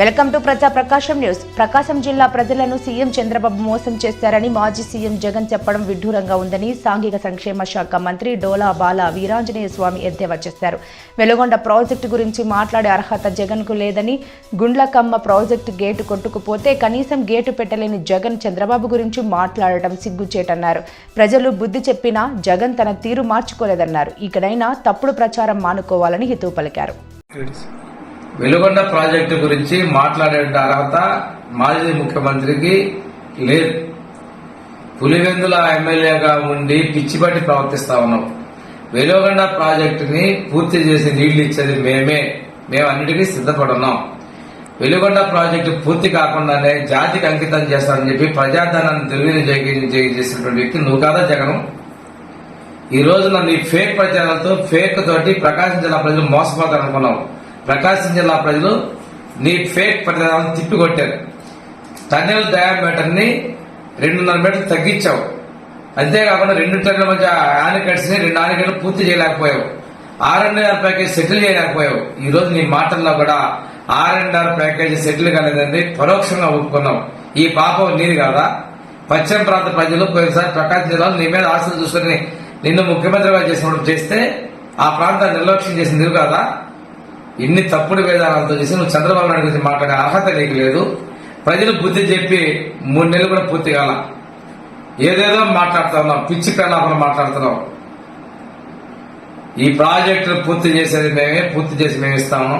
Welcome to ప్రజా ప్రకాశం news. ప్రకాశం జిల్లా ప్రజలను సీఎం చంద్రబాబు మోసం చేశారని మాజీ సీఎం జగన్ చెప్పడం విడ్డూరంగా ఉందని సాంఘిక సంక్షేమ శాఖ మంత్రి డోలా బాల వీరాంజనేయ స్వామి ఎద్దేవా చేశారు. వెలుగొండ ప్రాజెక్టు గురించి మాట్లాడే అర్హత జగన్కు లేదని గుండ్లకమ్మ ప్రాజెక్టు గేటు కొట్టుకుపోతే కనీసం గేటు పెట్టలేని జగన్ చంద్రబాబు గురించి మాట్లాడటం సిగ్గుచేటన్నారు. ప్రజలు బుద్ధి చెప్పినా జగన్ తన తీరు మార్చుకోలేదన్నారు. ఇకనైనా తప్పుడు ప్రచారం మానుకోవాలని హితవు పలికారు. వెలుగొండ ప్రాజెక్టు గురించి మాట్లాడే అర్హత మాజీ ముఖ్యమంత్రికి లేదు. పులివెందుల ఎమ్మెల్యేగా ఉండి పిచ్చిపట్టి ప్రవర్తిస్తా ఉన్నాం. వెలుగొండ ప్రాజెక్టుని పూర్తి చేసి నీళ్ళు ఇచ్చేది మేమే. మేము అన్నిటికీ సిద్ధపడున్నాం. వెలుగొండ ప్రాజెక్టు పూర్తి కాకుండానే జాతికి అంకితం చేస్తానని చెప్పి ప్రజాధనాన్ని దుర్వినియోగం చేసినటువంటి వ్యక్తి నువ్వు కాదా జగనం. ఈ రోజున నీ ఫేక్ ప్రచారాలతో ఫేక్ తోటి ప్రకాశం జిల్లా ప్రజలు మోసపోతారనుకున్నావు ప్రకాశం జిల్లా ప్రజలు నీ ఫేక్ ప్రచారాలను తిప్పికొట్టారు. టన్నెల్ డయామీటర్ని రెండున్నర మీటర్లు తగ్గించావు. అంతేకాకుండా రెండు టన్నుల మధ్య ఆనకట్స్ని రెండు ఆనకట్లు పూర్తి చేయలేకపోయావు. ఆర్ ప్యాకేజ్ సెటిల్ చేయలేకపోయావు. ఈ రోజు నీ మాటల్లో కూడా ఆర్ఎన్ఆర్ ప్యాకేజ్ సెటిల్ కాలేదండి పరోక్షంగా ఒప్పుకున్నావు. ఈ పాపం నీది కాదా? పశ్చిమ ప్రాంత ప్రజలు పోయినసారి ప్రకాశం జిల్లాలో నీ మీద ఆశలు చూసుకుని నిన్ను ముఖ్యమంత్రిగా చేసినప్పుడు చేస్తే ఆ ప్రాంతాన్ని నిర్లక్ష్యం చేసింది కాదా? ఇన్ని తప్పుడు వేదాలతో చేసి నువ్వు చంద్రబాబు నాయుడు గురించి మాట్లాడే అర్హత నీకు లేదు. ప్రజలు బుద్ధి చెప్పి మూడు నెలలు కూడా పూర్తి కాల. ఏదేదో మాట్లాడుతున్నావు పిచ్చి ప్రలాపన మాట్లాడుతున్నావు ఈ ప్రాజెక్టు పూర్తి చేసేది మేమే పూర్తి చేసి మేము ఇస్తాము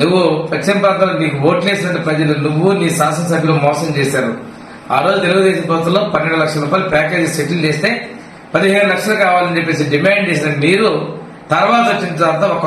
నువ్వు పశ్చిమ ప్రాంతంలో నీకు ఓట్లేసిన ప్రజలు నువ్వు నీ శాసనసభ్యులు మోసం చేశారు. ఆ రోజు తెలుగుదేశం ప్రభుత్వంలో పన్నెండు లక్షల రూపాయలు ప్యాకేజీ సెటిల్ చేస్తే పదిహేను లక్షలు కావాలని చెప్పేసి డిమాండ్ చేసిన మీరు తర్వాత వచ్చిన తర్వాత ఒక